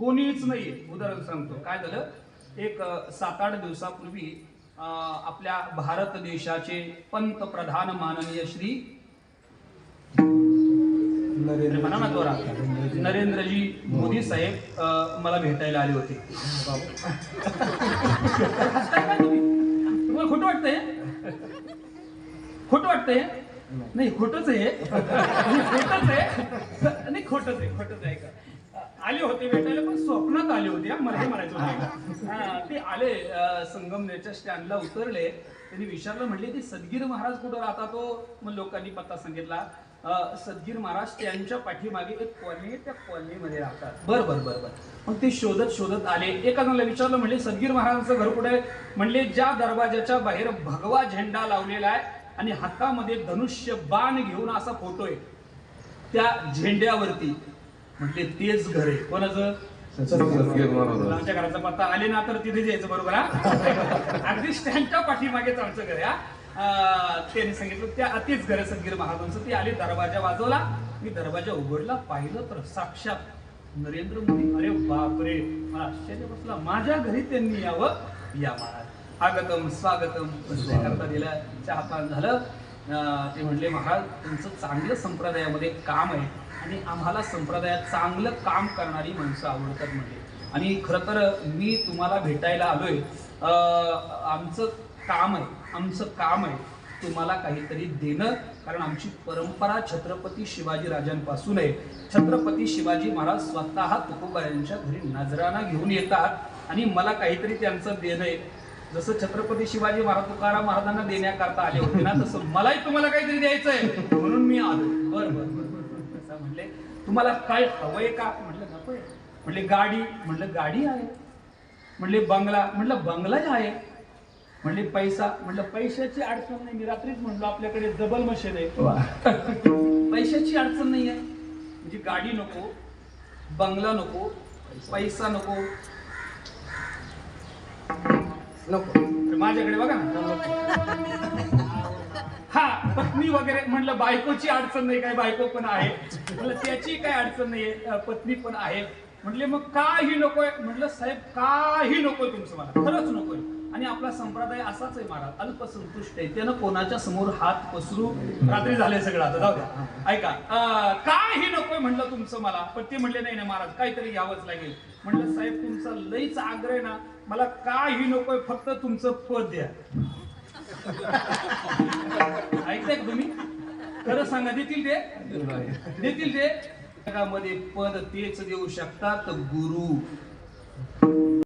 कोणीच नाही. उदाहरण सांगतो. काय झालं? एक सात आठ दिवसापूर्वी आपल्या भारत देशाचे पंतप्रधान माननीय श्री नरेंद्र म्हणा ना नरेंद्रजी मोदी साहेब मला भेटायला आले होते. तुम्हाला खोटं वाटतंय? खोटं वाटतंय? नाही खोटच आहे. खोटच आहे. नाही खोटच आहे खोटच आहे. का आले होते भेटायला पण स्वप्नात आले होते हा, मला हे म्हणायचं होतं. हा, ते आले अ, संगमनेरच्या स्टँडला उतरले. त्यांनी विचारलं म्हणले ते सदगीर महाराज कुठं राहता तो हो? मग लोकांनी पत्ता सांगितला सद्गीर सदगीर महाराज त्यांच्या पाठीमागे एक कॉलनी आहे, त्या कॉलनीमध्ये राहतात. बर बर बर बर. मग ते शोधत शोधत आले. एका जणाला विचारलं म्हणले सदगीर महाराजांचं घर कुठे आहे? म्हणले ज्या दरवाजाच्या बाहेर भगवा झेंडा लावलेला आहे आणि हातामध्ये धनुष्य बाण घेऊन असा फोटो आहे त्या झेंड्यावरती. म्हटले तेच घर आहे. कोणाचं? आमच्या घराचा पत्ता आले ना तर तिथे जायचं बरोबर हा? अगदी स्टँडच्या पाठीमागेच आमचं घर आहे त्यांनी सांगितलं त्या अतिच घर आहे सदगीर महाराजांचं ते आले दरवाजा वाजवला. मी दरवाजा उघडला पाहिलं तर साक्षात नरेंद्र मोदी. अरे बापरे मला आश्चर्य बसला. माझ्या घरी त्यांनी यावं या महाराज. आगतम स्वागतम. करता दिलं चहापान झालं. ते म्हणले महाराज तुमचं चांगलं संप्रदायामध्ये काम आहे आणि आम्हाला संप्रदायात चांगलं काम करणारी माणसं आवडतात म्हणजे आणि खरं तर मी तुम्हाला भेटायला आलोय. आमचं काम आहे आमचं काम आहे तुम्हाला काहीतरी देणं कारण आमची परंपरा छत्रपती शिवाजी राजांपासून आहे. छत्रपती शिवाजी महाराज स्वतः तुकोबाऱ्यांच्या घरी नजराना घेऊन येतात आणि मला काहीतरी त्यांचं देणं आहे. जसं छत्रपती शिवाजी महाराज तुकाराम महाराजांना देण्याकरता आले होते ना तसं मलाही तुम्हाला काहीतरी द्यायचंय. म्हणून मी आलो. बर बर बर म्हणले तुम्हाला काय हवंय का? म्हटलं नकोय म्हणले गाडी. म्हटलं गाडी आहे. म्हणले बंगला. म्हटलं बंगलाच आहे. म्हणले पैसा. म्हटलं पैशाची अडचण नाही. मी रात्रीच म्हणलो आपल्याकडे डबल मशीन आहे. पैशाची अडचण नाही आहे म्हणजे गाडी नको बंगला नको पैसा नको. नको. माझ्याकडे बघा ना. हा पत्नी वगैरे म्हणलं बायकोची अडचण नाही काय बायको पण आहे. म्हणलं त्याची काय अडचण नाही पत्नी पण आहे. म्हटले मग काही नकोय. म्हटलं साहेब काही नकोय तुमचं मला. खरंच नकोय. आणि आपला संप्रदाय असाच आहे महाराज. अल्पसंतुष्ट आहे. त्यानं कोणाच्या समोर हात पसरू? रात्री झाले सगळं आता. जाऊ द्या. ऐका. काय काही नकोय म्हणलं तुमचं मला पण ते म्हणले नाही ना महाराज काहीतरी यावंच लागेल. म्हणलं साहेब तुमचा लईच आग्रह आहे ना. मला काही नकोय फक्त तुमचं पद द्या. ऐकताय का तुम्ही? खरं सांगा देतील ते? देतील ते? जगामध्ये पद तेच देऊ शकतात गुरु.